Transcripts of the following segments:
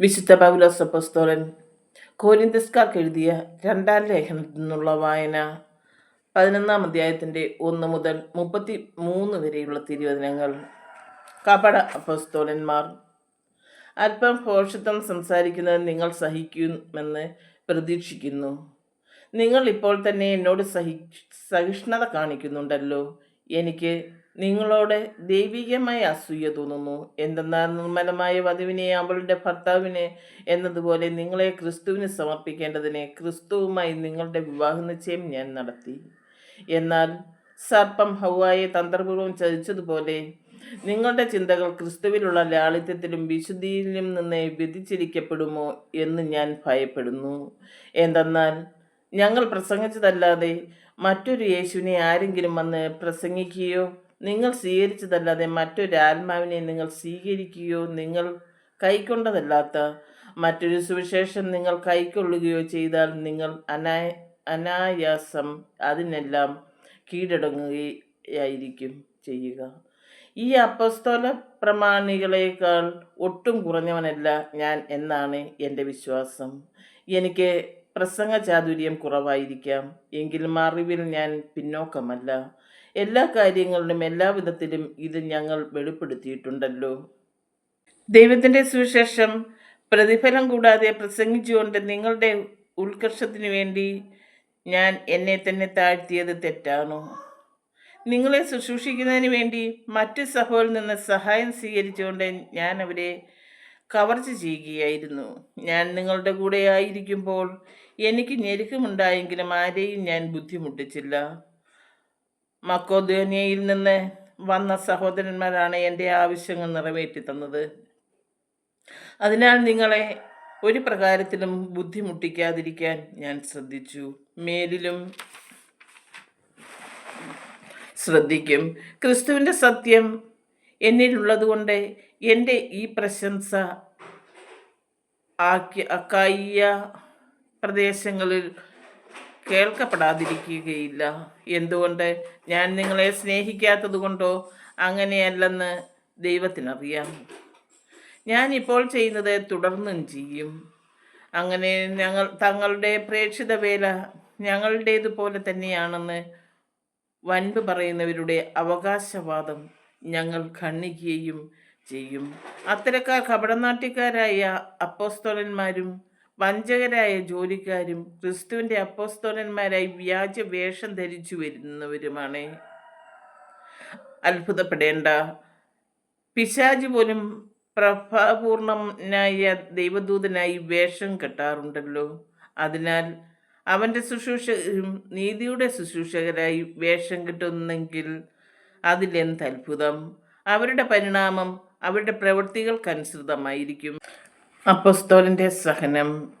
വിശുദ്ധ പൗലോസ് അപ്പോസ്തലൻ കോരിന്തസ്കാർക്ക് എഴുതിയ രണ്ടാം ലേഖനത്തിൽ നിന്നുള്ള വായന പതിനൊന്നാം അധ്യായത്തിന്റെ ഒന്ന് മുതൽ മുപ്പത്തി മൂന്ന് വരെയുള്ള തിരുവചനങ്ങൾ. കപട അപ്പസ്തോലന്മാർ അല്പം ഭോഷത്വം സംസാരിക്കുന്നത് നിങ്ങൾ സഹിക്കുമെന്ന് പ്രതീക്ഷിക്കുന്നു. നിങ്ങൾ ഇപ്പോൾ തന്നെ എന്നോട് സഹി സഹിഷ്ണുത കാണിക്കുന്നുണ്ടല്ലോ. എനിക്ക് നിങ്ങളോട് ദൈവികമായ അസൂയ തോന്നുന്നു. എന്തെന്നാൽ നിർമ്മലമായ വധുവിനെ അവളുടെ ഭർത്താവിനെ എന്നതുപോലെ നിങ്ങളെ ക്രിസ്തുവിന് സമർപ്പിക്കേണ്ടതിന് ക്രിസ്തുവുമായി നിങ്ങളുടെ വിവാഹ നിശ്ചയം ഞാൻ നടത്തി. എന്നാൽ സർപ്പം ഹൗവായെ തന്ത്രപൂർവം ചതിച്ചതുപോലെ നിങ്ങളുടെ ചിന്തകൾ ക്രിസ്തുവിലുള്ള ലാളിത്യത്തിലും വിശുദ്ധിയിലും നിന്ന് വ്യതിച്ചിരിക്കപ്പെടുമോ എന്ന് ഞാൻ ഭയപ്പെടുന്നു. എന്തെന്നാൽ ഞങ്ങൾ പ്രസംഗിച്ചതല്ലാതെ മറ്റൊരു യേശുവിനെ ആരെങ്കിലും വന്ന് പ്രസംഗിക്കുകയോ നിങ്ങൾ സ്വീകരിച്ചതല്ലാതെ മറ്റൊരു ആത്മാവിനെ നിങ്ങൾ സ്വീകരിക്കുകയോ നിങ്ങൾ കൈക്കൊണ്ടതല്ലാത്ത മറ്റൊരു സുവിശേഷം നിങ്ങൾ കൈക്കൊള്ളുകയോ ചെയ്താൽ നിങ്ങൾ അനായ അനായാസം അതിനെല്ലാം കീഴടങ്ങുകയായിരിക്കും ചെയ്യുക. ഈ അപ്പസ്തോല പ്രമാണികളേക്കാൾ ഒട്ടും കുറഞ്ഞവനല്ല ഞാൻ എന്നാണ് എന്റെ വിശ്വാസം. എനിക്ക് പ്രസംഗ ചാതുര്യം കുറവായിരിക്കാം. എങ്കിലും അറിവിൽ ഞാൻ പിന്നോക്കമല്ല. എല്ലാ കാര്യങ്ങളിലും എല്ലാ വിധത്തിലും ഇത് ഞങ്ങൾ വെളിപ്പെടുത്തിയിട്ടുണ്ടല്ലോ. ദൈവത്തിന്റെ സുവിശേഷം പ്രതിഫലം കൂടാതെ പ്രസംഗിച്ചുകൊണ്ട് നിങ്ങളുടെ ഉത്കർഷത്തിന് വേണ്ടി ഞാൻ എന്നെ തന്നെ താഴ്ത്തിയത് തെറ്റാണോ? നിങ്ങളെ ശുശ്രൂഷിക്കുന്നതിന് വേണ്ടി മറ്റ് സഭകളിൽ നിന്ന് സഹായം സ്വീകരിച്ചുകൊണ്ട് ഞാൻ അവരെ കവർച്ച ചെയ്യുകയായിരുന്നു. ഞാൻ നിങ്ങളുടെ കൂടെ ആയിരിക്കുമ്പോൾ എനിക്ക് ഞെരുക്കമുണ്ടായെങ്കിലും ആരെയും ഞാൻ ബുദ്ധിമുട്ടിച്ചില്ല. മക്കോദ്യോനിയയിൽ നിന്ന് വന്ന സഹോദരന്മാരാണ് എന്റെ ആവശ്യങ്ങൾ നിറവേറ്റി തന്നത് അതിനാൽ നിങ്ങളെ ഒരു പ്രകാരത്തിലും ബുദ്ധിമുട്ടിക്കാതിരിക്കാൻ ഞാൻ ശ്രദ്ധിച്ചു. മേലിലും ശ്രദ്ധിക്കും. ക്രിസ്തുവിന്റെ സത്യം എന്നിലുള്ളതുകൊണ്ട് എന്റെ ഈ പ്രശംസ ആക്കി അക്കായ പ്രദേശങ്ങളിൽ കേൾക്കപ്പെടാതിരിക്കുകയില്ല. എന്തുകൊണ്ട്? ഞാൻ നിങ്ങളെ സ്നേഹിക്കാത്തത് കൊണ്ടോ? അങ്ങനെയല്ലെന്ന് ദൈവത്തിനറിയാം. ഞാൻ ഇപ്പോൾ ചെയ്യുന്നത് തുടർന്നും ചെയ്യും. അങ്ങനെ ഞങ്ങൾ തങ്ങളുടെ പ്രേക്ഷിത വേല ഞങ്ങളുടേതുപോലെ തന്നെയാണെന്ന് വൻപ് പറയുന്നവരുടെ അവകാശവാദം ഞങ്ങൾ ഖണ്ഡിക്കുകയും ചെയ്യും. അത്തരക്കാർ കപടനാട്യക്കാരായ അപ്പോസ്തോലന്മാരും വഞ്ചകരായ ജോലിക്കാരും ക്രിസ്തുവിന്റെ അപ്പോസ്തോലന്മാരായി വ്യാജ വേഷം ധരിച്ചു വരുന്നവരുമാണ്. അത്ഭുതപ്പെടേണ്ട. പിശാജ് പോലും പ്രഭാപൂർണനായ ദൈവദൂതനായി വേഷം കെട്ടാറുണ്ടല്ലോ. അതിനാൽ അവന്റെ ശുശ്രൂഷകരും നീതിയുടെ ശുശ്രൂഷകരായി വേഷം കിട്ടുന്നെങ്കിൽ അതിലെന്ത് അത്ഭുതം? അവരുടെ പരിണാമം അവരുടെ പ്രവൃത്തികൾക്കനുസൃതമായിരിക്കും. അപ്പസ്തോലിന്റെ സഹനം.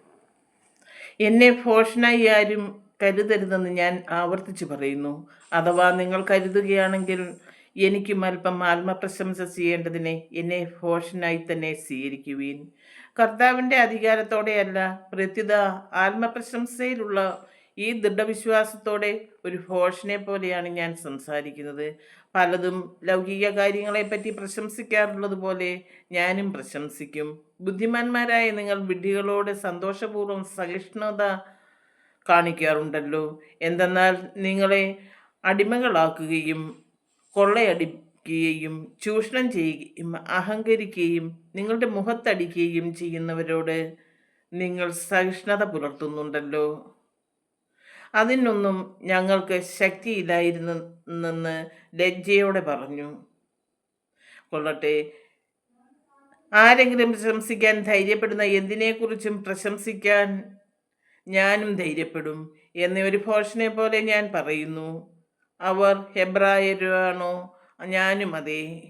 എന്നെ ഭോഷനായി ആരും കരുതരുതെന്ന് ഞാൻ ആവർത്തിച്ചു പറയുന്നു. അഥവാ നിങ്ങൾ കരുതുകയാണെങ്കിൽ എനിക്കും അല്പം ആത്മപ്രശംസ ചെയ്യേണ്ടതിനെ എന്നെ ഭോഷനായി തന്നെ സ്വീകരിക്കുവീൻ. കർത്താവിന്റെ അധികാരത്തോടെയല്ല പ്രത്യുത ആത്മപ്രശംസയിലുള്ള ഈ ദൃഢവിശ്വാസത്തോടെ ഒരു ഭോഷനെ പോലെയാണ് ഞാൻ സംസാരിക്കുന്നത്. പലതും ലൗകിക കാര്യങ്ങളെപ്പറ്റി പ്രശംസിക്കാറുള്ളത് പോലെ ഞാനും പ്രശംസിക്കും. ബുദ്ധിമാന്മാരായ നിങ്ങൾ വിഡ്ഢികളോട് സന്തോഷപൂർവം സഹിഷ്ണുത കാണിക്കാറുണ്ടല്ലോ. എന്തെന്നാൽ നിങ്ങളെ അടിമകളാക്കുകയും കൊള്ളയടിക്കുകയും ചൂഷണം ചെയ്യുകയും അഹങ്കരിക്കുകയും നിങ്ങളുടെ മുഖത്തടിക്കുകയും ചെയ്യുന്നവരോട് നിങ്ങൾ സഹിഷ്ണുത പുലർത്തുന്നുണ്ടല്ലോ. അതിനൊന്നും ഞങ്ങൾക്ക് ശക്തിയില്ലായിരുന്നെന്ന് ലജ്ജയോടെ പറഞ്ഞു. കൊള്ളട്ടെ. ആരെങ്കിലും പ്രശംസിക്കാൻ ധൈര്യപ്പെടുന്ന എന്തിനെക്കുറിച്ചും പ്രശംസിക്കാൻ ഞാനും ധൈര്യപ്പെടും എന്ന ഒരു ഭോഷനെ പോലെ ഞാൻ പറയുന്നു. അവർ ഹെബ്രായരാണോ? ഞാനും അതെ.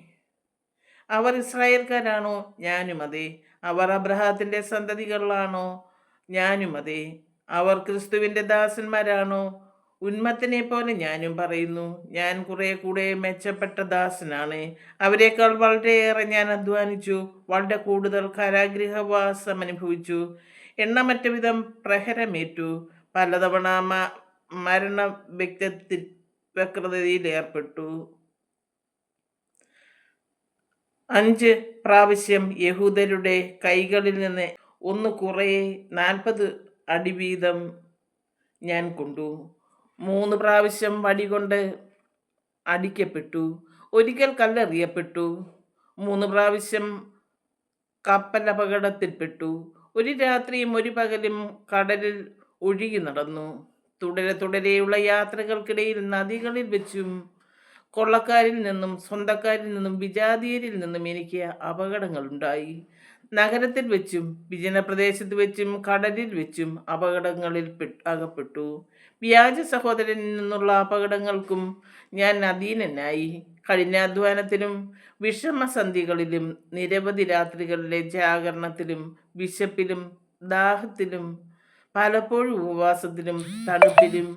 അവർ ഇസ്രായേൽക്കാരാണോ? ഞാനും അതെ. അവർ അബ്രഹാത്തിന്റെ സന്തതികളാണോ? ഞാനും അതെ. അവർ ക്രിസ്തുവിന്റെ ദാസന്മാരാണോ? ഉന്മത്തിനെ പോലെ ഞാനും പറയുന്നു ഞാൻ കുറെ കൂടെ മെച്ചപ്പെട്ട ദാസനാണ്. അവരെക്കാൾ വളരെയേറെ ഞാൻ അധ്വാനിച്ചു വളരെ കൂടുതൽ കാരാഗ്രഹവാസം അനുഭവിച്ചു എണ്ണമറ്റ വിധം പ്രഹരമേറ്റു. പലതവണ മരണ വ്യക്തി വ്യക്തതയിൽ ഏർപ്പെട്ടു. അഞ്ച് പ്രാവശ്യം യഹൂദരുടെ കൈകളിൽ നിന്ന് ഒന്ന് കുറേ നാൽപ്പത് അടി വീതം ഞാൻ കൊണ്ടു. മൂന്ന് പ്രാവശ്യം വടികൊണ്ട് അടിക്കപ്പെട്ടു. ഒരിക്കൽ കല്ലെറിയപ്പെട്ടു. മൂന്ന് പ്രാവശ്യം കപ്പൽ അപകടത്തിൽപ്പെട്ടു ഒരു രാത്രിയും ഒരു പകലും കടലിൽ ഒഴുകി നടന്നു. തുടരെ തുടരെയുള്ള യാത്രകൾക്കിടയിൽ നദികളിൽ വെച്ചും കൊള്ളക്കാരിൽ നിന്നും സ്വന്തക്കാരിൽ നിന്നും വിജാതീയരിൽ നിന്നും എനിക്ക് അപകടങ്ങളുണ്ടായി. നഗരത്തിൽ വെച്ചും വിജനപ്രദേശത്ത് വെച്ചും കടലിൽ വെച്ചും അപകടങ്ങളിൽ അകപ്പെട്ടു. വ്യാജ സഹോദരനിൽ നിന്നുള്ള അപകടങ്ങൾക്കും ഞാൻ അധീനനായി. കഠിനാധ്വാനത്തിലും വിഷമസന്ധികളിലും നിരവധി രാത്രികളിലെ ജാഗരണത്തിലും വിശപ്പിലും ദാഹത്തിലും പലപ്പോഴും ഉപവാസത്തിലും തണുപ്പിലും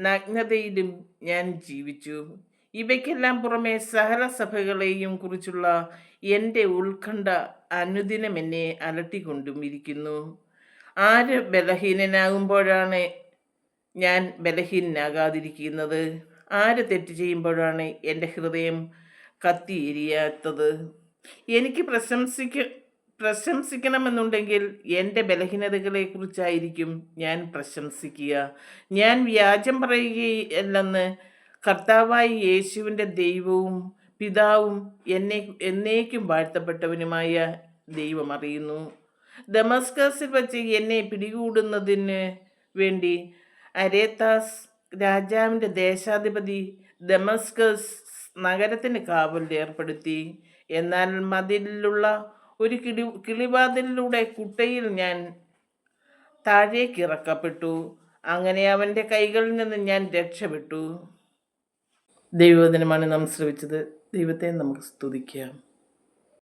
നഗ്നതയിലും ഞാൻ ജീവിച്ചു. ഇവയ്ക്കെല്ലാം പുറമെ സഹല സഭകളെയും കുറിച്ചുള്ള എന്റെ ഉത്കണ്ഠ അനുദിനം എന്നെ അലട്ടിക്കൊണ്ടും ഇരിക്കുന്നു. ആര് ബലഹീനനാകുമ്പോഴാണ് ഞാൻ ബലഹീനനാകാതിരിക്കുന്നത്? ആര് തെറ്റ് ചെയ്യുമ്പോഴാണ് എന്റെ ഹൃദയം കത്തിയെരിയാത്തത്? എനിക്ക് പ്രശംസിക്ക പ്രശംസിക്കണമെന്നുണ്ടെങ്കിൽ എന്റെ ബലഹീനതകളെക്കുറിച്ചായിരിക്കും ഞാൻ പ്രശംസിക്കുക. ഞാൻ വ്യാജം പറയുകയല്ലെന്ന് കർത്താവായ യേശുവിന്റെ ദൈവവും പിതാവും എന്നെ എന്നേക്കും വാഴ്ത്തപ്പെട്ടവനുമായ ദൈവം അറിയുന്നു. ദമസ്കസിൽ വച്ച് എന്നെ പിടികൂടുന്നതിന് വേണ്ടി അരേത്താസ് രാജാവിന്റെ ദേശാധിപതി ദമസ്കസ് നഗരത്തിന് കാവൽ ഏർപ്പെടുത്തി. എന്നാൽ മതിലുള്ള ഒരു കിളി കിളിവാതിലിലൂടെ കുട്ടയിൽ ഞാൻ താഴേക്കിറക്കപ്പെട്ടു അങ്ങനെ അവന്റെ കൈകളിൽ നിന്ന് ഞാൻ രക്ഷപ്പെട്ടു. ദൈവവചനമാണ് നാം ശ്രവിച്ചത്. ദൈവത്തെ നമുക്ക് സ്തുതിക്കാം.